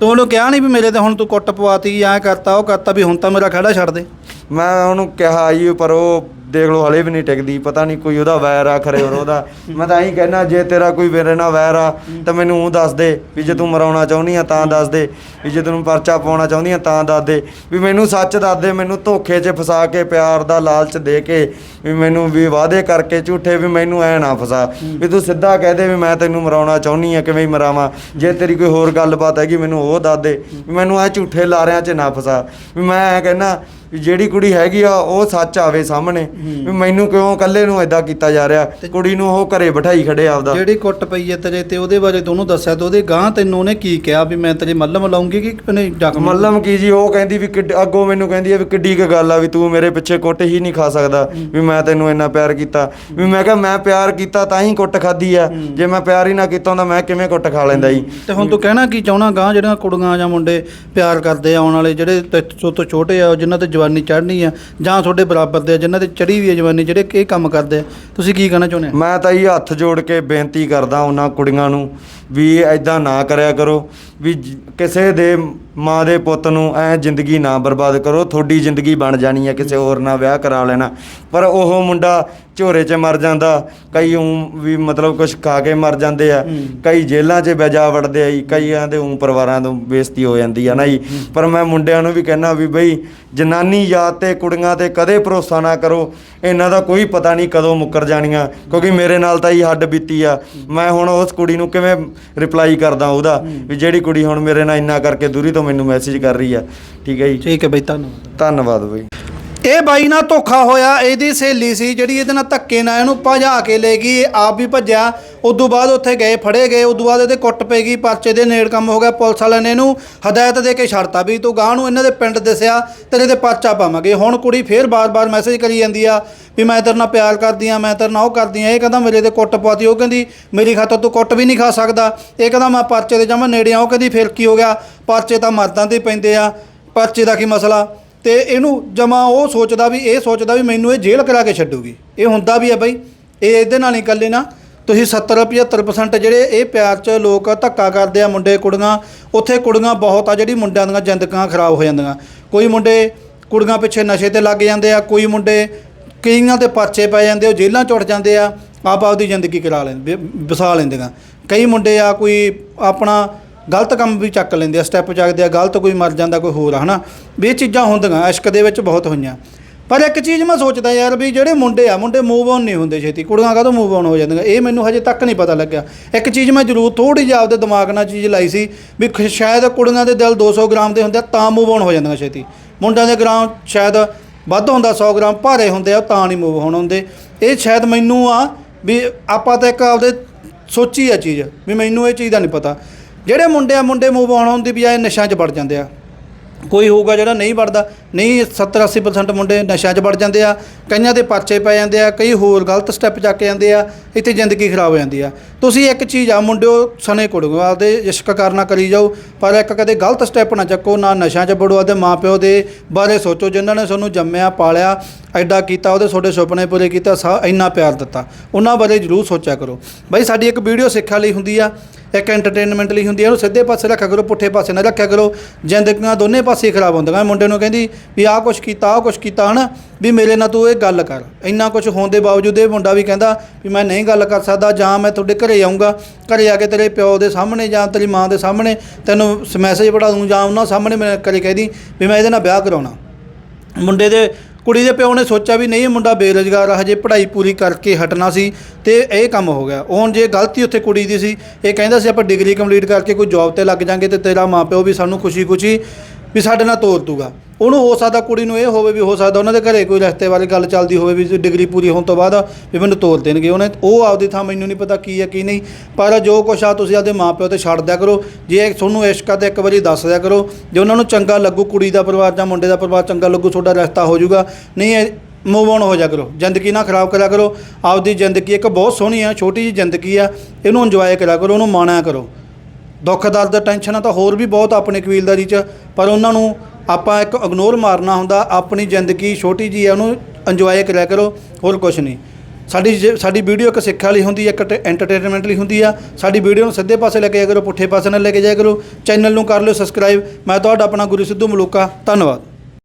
ਤੂੰ ਉਹਨੂੰ ਕਿਹਾ ਨਹੀਂ ਵੀ ਮੇਰੇ ਤੇ ਹੁਣ ਤੂੰ ਕੁੱਟ ਪਵਾਤੀ ਐਂ ਕਰਤਾ ਉਹ ਕਰਤਾ ਵੀ ਹੁਣ ਤਾਂ ਮੇਰਾ ਖੜਾ ਛੱਡ ਦੇ। ਮੈਂ ਉਹਨੂੰ ਕਿਹਾ ਜੀ ਪਰ ਉਹ ਦੇਖ ਲਓ, ਹਲੇ ਵੀ ਨਹੀਂ ਟਿਕਦੀ, ਪਤਾ ਨਹੀਂ ਕੋਈ ਉਹਦਾ ਵੈਰ ਆ, ਖਰੇ ਹੋਰ ਉਹਦਾ। ਮੈਂ ਤਾਂ ਇਹੀ ਕਹਿਣਾ ਜੇ ਤੇਰਾ ਕੋਈ ਮੇਰੇ ਨਾਲ ਵੈਰ ਆ, ਤਾਂ ਮੈਨੂੰ ਉਹ ਦੱਸ ਦੇ ਵੀ ਜੇ ਤੂੰ ਮਰਾਉਣਾ ਚਾਹੁੰਦੀ ਆ, ਤਾਂ ਦੱਸ ਦੇ। ਵੀ ਜੇ ਤੈਨੂੰ ਪਰਚਾ ਪਾਉਣਾ ਚਾਹੁੰਦੀ ਆ, ਤਾਂ ਦੱਸ ਦੇ। ਵੀ ਮੈਨੂੰ ਸੱਚ ਦੱਸ ਦੇ, ਮੈਨੂੰ ਧੋਖੇ 'ਚ ਫਸਾ ਕੇ, ਪਿਆਰ ਦਾ ਲਾਲਚ ਦੇ ਕੇ, ਵੀ ਮੈਨੂੰ ਵੀ ਵਾਅਦੇ ਕਰਕੇ ਝੂਠੇ, ਵੀ ਮੈਨੂੰ ਐ ਨਾ ਫਸਾ। ਵੀ ਤੂੰ ਸਿੱਧਾ ਕਹਿ ਦੇ ਵੀ ਮੈਂ ਤੈਨੂੰ ਮਰਾਉਣਾ ਚਾਹੁੰਦੀ ਆ, ਕਿਵੇਂ ਮਰਾਵਾਂ। ਜੇ ਤੇਰੀ ਕੋਈ ਹੋਰ ਗੱਲਬਾਤ ਹੈਗੀ, ਮੈਨੂੰ ਉਹ ਦੱਸ ਦੇ। ਵੀ ਮੈਨੂੰ ਐ ਝੂਠੇ ਲਾਰਿਆਂ 'ਚ ਨਾ ਫਸਾ। ਵੀ ਮੈਂ ਐ ਕਹਿਣਾ ਵੀ ਜਿਹੜੀ ਕੁੜੀ ਹੈਗੀ ਆ ਉਹ ਸੱਚ ਆਵੇ ਸਾਹਮਣੇ। ਵੀ ਮੈਨੂੰ ਕਿਉਂ ਇਕੱਲੇ ਨੂੰ ਐਦਾਂ ਕੀਤਾ ਜਾ ਰਿਹਾ? ਕੁੜੀ ਨੂੰ ਉਹ ਘਰੇ ਬਿਠਾਈ ਖੜੇ ਆਪਦਾ। ਜਿਹੜੀ ਕੁੱਟ ਪਈ ਹੈ ਤੇਰੇ ਤੇ ਉਹਦੇ ਬਾਰੇ ਤੂੰ ਉਹਨੂੰ ਦੱਸਿਆ ਤੇ ਉਹਦੇ ਗਾਂ ਤੈਨੂੰ ਉਹਨੇ ਕੀ ਕਿਹਾ ਵੀ ਮੈਂ ਤੇਰੇ ਮੱਲਮ ਲਾਉਂਗੀ ਕਿ ਉਹਨੇ ਜ਼ਖਮ ਮੱਲਮ ਕੀ ਜੀ ਉਹ ਕਹਿੰਦੀ ਵੀ ਅੱਗੋਂ ਮੈਨੂੰ ਕਹਿੰਦੀ ਆ ਵੀ ਕਿੱਡੀ ਕੁ ਗੱਲ ਆ ਵੀ ਤੂੰ ਮੇਰੇ ਪਿੱਛੇ ਕੁੱਟ ਹੀ ਨਹੀਂ ਖਾ ਸਕਦਾ ਵੀ ਮੈਂ ਤੈਨੂੰ ਇੰਨਾ ਪਿਆਰ ਕੀਤਾ। ਵੀ ਮੈਂ ਕਿਹਾ ਮੈਂ ਪਿਆਰ ਕੀਤਾ ਤਾਂ ਹੀ ਕੁੱਟ ਖਾਦੀ ਆ। ਜੇ ਮੈਂ ਪਿਆਰ ਹੀ ਨਾ ਕੀਤਾ ਹੁੰਦਾ ਮੈਂ ਕਿਵੇਂ ਕੁੱਟ ਖਾ ਲੈਂਦਾ ਜੀ? ਤੇ ਹੁਣ ਤੂੰ ਕਹਿਣਾ ਕੀ ਚਾਹਣਾ ਗਾਂ ਜਿਹੜੀਆਂ ਕੁੜੀਆਂ ਜਾਂ ਮੁੰਡੇ ਪਿਆਰ ਕਰਦੇ ਆਉਣ ਵਾਲੇ ਜਿਹੜੇ ਤੋਂ ਛੋਟੇ ਆ ਜਿਨ੍ਹਾਂ ਤੇ ਜਵਾਨੀ ਚੜ੍ਹਨੀ ਆ, ਜਾਂ ਤੁਹਾਡੇ ਬਰਾਬਰ ਦੇ ਆ, ਜਿਨ੍ਹਾਂ ਤੇ ਚੜ੍ਹੀ ਵੀ ਹੈ ਜਵਾਨੀ, ਜਿਹੜੇ ਕਿ ਇਹ ਕੰਮ ਕਰਦੇ ਆ, ਤੁਸੀਂ ਕੀ ਕਹਿਣਾ ਚਾਹੁੰਦੇ ਆ ਮੈਂ ਤਾਂ ਇਹ ਹੱਥ ਜੋੜ ਕੇ ਬੇਨਤੀ ਕਰਦਾ ਉਹਨਾਂ ਕੁੜੀਆਂ ਨੂੰ ਵੀ ਐਦਾਂ ਨਾ ਕਰਿਆ ਕਰੋ, ਵੀ ਜ- ਕਿਸੇ ਦੇ ਮਾਂ ਦੇ ਪੁੱਤ ਨੂੰ ਐ ਜ਼ਿੰਦਗੀ ਨਾ ਬਰਬਾਦ ਕਰੋ ਤੁਹਾਡੀ ਜ਼ਿੰਦਗੀ ਬਣ ਜਾਣੀ ਹੈ ਕਿਸੇ ਹੋਰ ਨਾਲ ਵਿਆਹ ਕਰਾ ਲੈਣਾ। ਪਰ ਉਹ ਮੁੰਡਾ ਝੋਰੇ 'ਚ ਮਰ ਜਾਂਦਾ ਕਈ ਉਂ ਵੀ ਮਤਲਬ ਕੁਝ ਖਾ ਕੇ ਮਰ ਜਾਂਦੇ ਆ ਕਈ ਜੇਲ੍ਹਾਂ 'ਚ ਬਜਾ ਵੜਦੇ ਆ ਜੀ ਕਈਆਂ ਦੇ ਉਂ ਪਰਿਵਾਰਾਂ ਤੋਂ ਬੇਇੱਜ਼ਤੀ ਹੋ ਜਾਂਦੀ ਆ ਨਾ ਜੀ। ਪਰ ਮੈਂ ਮੁੰਡਿਆਂ ਨੂੰ ਵੀ ਕਹਿਣਾ ਵੀ ਬਈ ਜਨਾਨੀ ਯਾਦ ਤੇ ਕੁੜੀਆਂ ਤੇ ਕਦੇ ਭਰੋਸਾ ਨਾ ਕਰੋ ਇਹਨਾਂ ਦਾ ਕੋਈ ਪਤਾ ਨਹੀਂ ਕਦੋਂ ਮੁੱਕਰ ਜਾਣੀਆਂ ਕਿਉਂਕਿ ਮੇਰੇ ਨਾਲ ਤਾਂ ਹੀ ਹੱਡ ਬੀਤੀ ਆ। ਮੈਂ ਹੁਣ ਉਸ ਕੁੜੀ ਨੂੰ ਕਿਵੇਂ ਰਿਪਲਾਈ ਕਰਦਾ ਉਹਦਾ ਵੀ ਜਿਹੜੀ ਕੁੜੀ ਹੁਣ ਮੇਰੇ ਨਾਲ ਇੰਨਾ ਕਰਕੇ ਦੂਰੀ ਤੋਂ ਮੈਨੂੰ ਮੈਸੇਜ ਕਰ ਰਹੀ ਆ। ਠੀਕ ਹੈ ਜੀ। ਠੀਕ ਹੈ ਬਈ ਧੰਨਵਾਦ। ਧੰਨਵਾਦ ਬਈ। ਇਹ ਬਾਈ ਨਾਲ ਧੋਖਾ ਹੋਇਆ, ਇਹਦੀ ਸਹੇਲੀ ਸੀ ਜਿਹੜੀ ਇਹਦੇ ਨਾਲ ਧੱਕੇ ਨਾਲ ਇਹਨੂੰ ਭਜਾ ਕੇ ਲੈ ਗਈ, ਇਹ ਆਪ ਵੀ ਭੱਜਿਆ। ਉਦੋਂ ਬਾਅਦ ਉੱਥੇ ਗਏ, ਫੜੇ ਗਏ, ਉਦੋਂ ਬਾਅਦ ਇਹਦੇ ਕੁੱਟ ਪੈ ਗਈ, ਪਰਚੇ ਦੇ ਨੇੜ ਕੰਮ ਹੋ ਗਿਆ ਪੁਲਿਸ ਵਾਲਿਆਂ ਨੇ ਇਹਨੂੰ ਹਦਾਇਤ ਦੇ ਕੇ ਛੱਡਤਾ ਵੀ ਤੂੰ ਗਾਂ ਨੂੰ ਇਹਨਾਂ ਦੇ ਪਿੰਡ ਦੱਸਿਆ, ਤੇਰੇ ਤੇ ਪਰਚਾ ਪਾਵਾਂਗੇ। ਹੁਣ ਕੁੜੀ ਫੇਰ ਬਾਰ-ਬਾਰ ਮੈਸੇਜ ਕਰੀ ਜਾਂਦੀ ਆ ਵੀ ਮੈਂ ਤੇਰੇ ਨਾਲ ਪਿਆਰ ਕਰਦੀ ਆ, ਮੈਂ ਤੇਰੇ ਨਾਲ ਉਹ ਕਰਦੀ ਆ। ਇਹ ਕਹਿੰਦਾ ਮੇਰੇ ਤੇ ਕੁੱਟ ਪਵਾਤੀ, ਉਹ ਕਹਿੰਦੀ, ਮੇਰੀ ਖਾਤਰ ਤੂੰ ਕੁੱਟ ਵੀ ਨਹੀਂ ਖਾ ਸਕਦਾ। ਇਹ ਕਹਿੰਦਾ, ਮੈਂ ਪਰਚੇ ਦੇ ਜਾਵਾਂ ਨੇੜੇ ਆ। ਉਹ ਕਹਿੰਦੀ, ਫਿਰ ਕੀ ਹੋ ਗਿਆ? ਪਰਚੇ ਤਾਂ ਮਰਦਾਂ ਦੇ ਪੈਂਦੇ ਆ। ਪਰਚੇ ਦਾ ਕੀ ਮਸਲਾ? ਤੇ ਇਹਨੂੰ ਜਮਾ ਉਹ ਸੋਚਦਾ ਵੀ, ਇਹ ਸੋਚਦਾ ਵੀ ਮੈਨੂੰ ਇਹ ਜੇਲ੍ਹ ਕਰਾ ਕੇ ਛੱਡੂਗੀ। ਇਹ ਹੁੰਦਾ ਵੀ ਹੈ ਬਈ, ਇਹ ਇਹਦੇ ਨਾਲ ਨਹੀਂ ਇਕੱਲੇ ਨਾ। ਤੁਸੀਂ 70 75% ਜਿਹੜੇ ਇਹ ਪਿਆਰ 'ਚ ਲੋਕ ਧੱਕਾ ਕਰਦੇ ਆ ਮੁੰਡੇ, ਕੁੜੀਆਂ, ਉੱਥੇ ਕੁੜੀਆਂ ਬਹੁਤ ਆ ਜਿਹੜੀ ਮੁੰਡਿਆਂ ਦੀਆਂ ਜ਼ਿੰਦਗੀਆਂ ਖਰਾਬ ਹੋ ਜਾਂਦੀਆਂ। ਕੋਈ ਮੁੰਡੇ ਕੁੜੀਆਂ ਪਿੱਛੇ ਨਸ਼ੇ ਤੇ ਲੱਗ ਜਾਂਦੇ ਆ, ਕੋਈ ਮੁੰਡੇ ਕਈਆਂ ਤੇ ਪਰਚੇ ਪੈ ਜਾਂਦੇ, ਉਹ ਜੇਲ੍ਹਾਂ 'ਚ ਉੱਠ ਜਾਂਦੇ ਆ, ਆਪ ਆਪਦੀ ਜ਼ਿੰਦਗੀ ਕਰਾ ਲੈਂਦੇ ਵਸਾ ਲੈਂਦੇ ਆ। ਕਈ ਮੁੰਡੇ ਆ, ਕੋਈ ਆਪਣਾ ਗਲਤ ਕੰਮ ਵੀ ਚੱਕ ਲੈਂਦੇ ਆ ਸਟੈਪ ਚੱਕਦੇ ਆ, ਗਲਤ ਕੋਈ ਮਰ ਜਾਂਦਾ, ਕੋਈ ਹੋਰ ਆ, ਹਨਾ? ਵੀ ਇਹ ਚੀਜ਼ਾਂ ਹੁੰਦੀਆਂ, ਇਸ਼ਕ ਦੇ ਵਿੱਚ ਬਹੁਤ ਹੋਈਆਂ। ਪਰ ਇੱਕ ਚੀਜ਼ ਮੈਂ ਸੋਚਦਾ ਯਾਰ ਵੀ ਜਿਹੜੇ ਮੁੰਡੇ ਆ, ਮੁੰਡੇ ਮੂਵ ਔਨ ਨਹੀਂ ਹੁੰਦੇ ਛੇਤੀ, ਕੁੜੀਆਂ ਕਾਹਤੋਂ ਮੂਵ ਔਨ ਹੋ ਜਾਂਦੀਆਂ? ਇਹ ਮੈਨੂੰ ਹਜੇ ਤੱਕ ਨਹੀਂ ਪਤਾ ਲੱਗਿਆ। ਇੱਕ ਚੀਜ਼ ਮੈਂ ਜ਼ਰੂਰ ਥੋੜੀ ਜਿਹੀ ਆਪਦੇ ਦਿਮਾਗ ਨਾਲ ਚੀਜ਼ ਲਾਈ ਸੀ ਵੀ ਖ- ਸ਼ਾਇਦ ਕੁੜੀਆਂ ਦੇ ਦਿਲ 200 ਗ੍ਰਾਮ ਦੇ ਹੁੰਦੇ ਆ, ਤਾਂ ਮੂਵ ਔਨ ਹੋ ਜਾਂਦੀਆਂ ਛੇਤੀ। ਮੁੰਡਿਆਂ ਦੇ ਗ੍ਰਾਮ ਸ਼ਾਇਦ ਵੱਧ ਹੁੰਦਾ 100 ਗ੍ਰਾਮ ਭਾਰੇ ਹੁੰਦੇ ਆ, ਉਹ ਤਾਂ ਨਹੀਂ ਮੂਵ ਹੋਣ ਹੁੰਦੇ। ਇਹ ਸ਼ਾਇਦ ਮੈਨੂੰ ਆ ਵੀ ਆਪਾਂ ਤਾਂ ਇੱਕ ਆਪਦੇ ਸੋਚੀ ਆ ਚੀਜ਼, ਵੀ ਮੈਨੂੰ ਇਹ ਚੀਜ਼ ਦਾ ਨਹੀਂ ਪਤਾ। ਜਿਹੜੇ ਮੁੰਡੇ ਆ, ਮੁੰਡੇ ਮੂਵ ਆਉਣ ਹੋਣ ਦੀ ਬਜਾਏ ਨਸ਼ਿਆਂ 'ਚ ਵੜ ਜਾਂਦੇ ਆ। ਕੋਈ ਹੋਊਗਾ ਜਿਹੜਾ ਨਹੀਂ ਵੜਦਾ ਨਹੀਂ 70 80% ਮੁੰਡੇ ਨਸ਼ਿਆਂ 'ਚ ਵੜ ਜਾਂਦੇ ਆ, ਕਈਆਂ ਦੇ ਪਰਚੇ ਪੈ ਜਾਂਦੇ ਆ, ਕਈ ਹੋਰ ਗਲਤ ਸਟੈਪ ਚੱਕ ਕੇ ਜਾਂਦੇ ਆ, ਇੱਥੇ ਜ਼ਿੰਦਗੀ ਖਰਾਬ ਹੋ ਜਾਂਦੀ ਆ। ਤੁਸੀਂ ਇੱਕ ਚੀਜ਼ ਆ ਮੁੰਡਿਓ, ਸਨੇ ਕੁੜੀਓ ਆਪਦੇ ਇਸ਼ਕ ਕਰਨਾ ਕਰੀ ਜਾਓ, ਪਰ ਇੱਕ ਕਦੇ ਗਲਤ ਸਟੈਪ ਨਾ ਚੱਕੋ, ਨਾ ਨਸ਼ਿਆਂ 'ਚ ਵੜੋ, ਆਪਦੇ ਮਾਪਿਓ ਦੇ ਬਾਰੇ ਸੋਚੋ, ਜਿਨ੍ਹਾਂ ਨੇ ਤੁਹਾਨੂੰ ਜੰਮਿਆ, ਪਾਲਿਆ, ਐਡਾ ਕੀਤਾ, ਉਹਦੇ ਤੁਹਾਡੇ ਸੁਪਨੇ ਪੂਰੇ ਕੀਤਾ, ਸਾ ਇੰਨਾ ਪਿਆਰ ਦਿੱਤਾ। ਉਹਨਾਂ ਬਾਰੇ ਜ਼ਰੂਰ ਸੋਚਿਆ ਕਰੋ। ਬਾਈ ਸਾਡੀ ਇੱਕ ਵੀਡੀਓ ਸਿੱਖਿਆ ਲਈ ਹੁੰਦੀ ਆ, ਇੱਕ ਐਂਟਰਟੇਨਮੈਂਟ ਲਈ ਹੁੰਦੀ ਆ, ਉਹਨੂੰ ਸਿੱਧੇ ਪਾਸੇ ਰੱਖਿਆ ਕਰੋ, ਪੁੱਠੇ ਪਾਸੇ ਨਾ ਰੱਖਿਆ ਕਰੋ, ਜ਼ਿੰਦਗੀਆਂ ਦੋਨੇ ਪਾਸੇ ਹੀ ਖਰਾਬ ਹੁੰਦੀਆਂ। ਮੁੰਡੇ ਨੂੰ ਕਹਿੰਦੀ ਵੀ ਆਹ ਕੁਛ ਕੀਤਾ, ਆਹ ਕੁਛ ਕੀਤਾ, ਹਨਾ? ਵੀ ਮੇਰੇ ਨਾਲ ਤੂੰ ਇਹ ਗੱਲ ਕਰ। ਇੰਨਾ ਕੁਛ ਹੋਣ ਦੇ ਬਾਵਜੂਦ ਇਹ ਮੁੰਡਾ ਵੀ ਕਹਿੰਦਾ ਵੀ ਮੈਂ ਨਹੀਂ ਗੱਲ ਕਰ ਸਕਦਾ, ਜਾਂ ਮੈਂ ਤੁਹਾਡੇ ਘਰੇ ਆਉਂਗਾ ਘਰੇ ਆ ਕੇ ਤੇਰੇ ਪਿਓ ਦੇ ਸਾਹਮਣੇ ਜਾਂ ਤੇਰੀ ਮਾਂ ਦੇ ਸਾਹਮਣੇ ਤੈਨੂੰ ਮੈਸੇਜ ਪੜਾ ਦੂੰ ਜਾਂ ਉਹਨਾਂ ਸਾਹਮਣੇ ਮੈਂ ਕਰੇ ਕਹਿਦੀ ਵੀ ਮੈਂ ਇਹਦੇ ਨਾਲ ਵਿਆਹ ਕਰਾਉਣਾ। ਮੁੰਡੇ ਦੇ, ਕੁੜੀ ਦੇ ਪਿਓ ਨੇ ਸੋਚਿਆ ਵੀ ਨਹੀਂ, ਇਹ ਮੁੰਡਾ ਬੇਰੁਜ਼ਗਾਰ ਆ, ਹਜੇ ਪੜ੍ਹਾਈ ਪੂਰੀ ਕਰਕੇ ਹਟਣਾ ਸੀ ਤੇ ਇਹ ਕੰਮ ਹੋ ਗਿਆ। ਹੁਣ ਜੇ ਗਲਤੀ ਉੱਥੇ ਕੁੜੀ ਦੀ ਸੀ, ਇਹ ਕਹਿੰਦਾ ਸੀ ਆਪਾਂ ਡਿਗਰੀ ਕੰਪਲੀਟ ਕਰਕੇ ਕੋਈ ਜੌਬ ਤੇ ਲੱਗ ਜਾਾਂਗੇ ਤੇ ਤੇਰਾ ਮਾਪਿਓ ਵੀ ਸਾਨੂੰ ਖੁਸ਼ੀ-ਖੁਸ਼ੀ ਵੀ ਸਾਡੇ ਨਾਲ ਤੋਰ ਦੂਗਾ। ਉਹਨੂੰ ਹੋ ਸਕਦਾ ਕੁੜੀ ਨੂੰ ਇਹ ਹੋਵੇ ਵੀ ਹੋ ਸਕਦਾ ਉਹਨਾਂ ਦੇ ਘਰੇ ਕੋਈ ਰਸਤੇ ਬਾਰੇ ਗੱਲ ਚੱਲਦੀ ਹੋਵੇ ਵੀ ਡਿਗਰੀ ਪੂਰੀ ਹੋਣ ਤੋਂ ਬਾਅਦ ਵੀ ਮੈਨੂੰ ਤੋਰ ਦੇਣਗੇ। ਉਹਨੇ ਉਹ ਆਪਦੀ ਥਾਂ ਮੈਨੂੰ ਨਹੀਂ ਪਤਾ ਕੀ ਹੈ, ਕੀ ਨਹੀਂ। ਪਰ ਜੋ ਕੁਛ ਆ ਤੁਸੀਂ ਆਪਦੇ ਮਾਪਿਓ ਤੇ ਛੱਡ ਦਿਆ ਕਰੋ। ਜੇ ਤੁਹਾਨੂੰ ਇਸ਼ਕ ਤੇ ਇੱਕ ਵਾਰੀ ਦੱਸ ਦਿਆ ਕਰੋ। ਜੇ ਉਹਨਾਂ ਨੂੰ ਚੰਗਾ ਲੱਗੂ ਕੁੜੀ ਦਾ ਪਰਿਵਾਰ ਜਾਂ ਮੁੰਡੇ ਦਾ ਪਰਿਵਾਰ ਚੰਗਾ ਲੱਗੂ, ਤੁਹਾਡਾ ਰਸਤਾ ਹੋ ਜਾਊਗਾ। ਨਹੀਂ, ਇਹ ਮੂਵ ਆਨ ਹੋ ਜਾ ਕਰੋ। ਜ਼ਿੰਦਗੀ ਨਾ ਖਰਾਬ ਕਰਿਆ ਕਰੋ। ਆਪਦੀ ਜ਼ਿੰਦਗੀ ਇੱਕ ਬਹੁਤ ਸੋਹਣੀ ਆ, ਛੋਟੀ ਜਿਹੀ ਜ਼ਿੰਦਗੀ ਆ। ਇਹਨੂੰ ਇੰਜੋਏ ਕਰਿਆ ਕਰੋ, ਉਹਨੂੰ ਮਾਣਿਆ ਕਰੋ। ਦੁੱਖ ਦਰਦ ਟੈਨਸ਼ਨਾਂ ਤਾਂ ਹੋਰ ਵੀ ਬਹੁਤ ਆਪਣੇ ਕਬੀਲਦਾਰੀ 'ਚ, ਪਰ ਉਹਨਾਂ ਨੂੰ ਆਪਾਂ ਇੱਕ ਇਗਨੋਰ ਮਾਰਨਾ ਹੁੰਦਾ, ਆਪਣੀ ਜ਼ਿੰਦਗੀ ਛੋਟੀ ਜੀ ਹੈ, ਉਹਨੂੰ ਇੰਜੋਏ ਕਰਿਆ ਕਰੋ, ਹੋਰ ਕੁਝ ਨਹੀਂ। ਸਾਡੀ ਜੇ- ਸਾਡੀ ਵੀਡੀਓ ਇੱਕ ਸਿੱਖਿਆ ਲਈ ਹੁੰਦੀ ਹੈ, ਇੱਕ ਐਂਟਰਟੇਨਮੈਂਟ ਲਈ ਹੁੰਦੀ ਆ। ਸਾਡੀ ਵੀਡੀਓ ਨੂੰ ਸਿੱਧੇ ਪਾਸੇ ਲੈ ਕੇ ਜਾਇਆ ਕਰੋ, ਪੁੱਠੇ ਪਾਸੇ ਨਾਲ ਲੈ ਕੇ ਜਾਇਆ ਕਰੋ। ਚੈਨਲ ਨੂੰ ਕਰ ਲਿਓ ਸਬਸਕ੍ਰਾਈਬ ਮੈਂ ਤੁਹਾਡਾ ਆਪਣਾ ਗੁਰੂ ਸਿੱਧੂ ਮਲੂਕਾ। ਧੰਨਵਾਦ।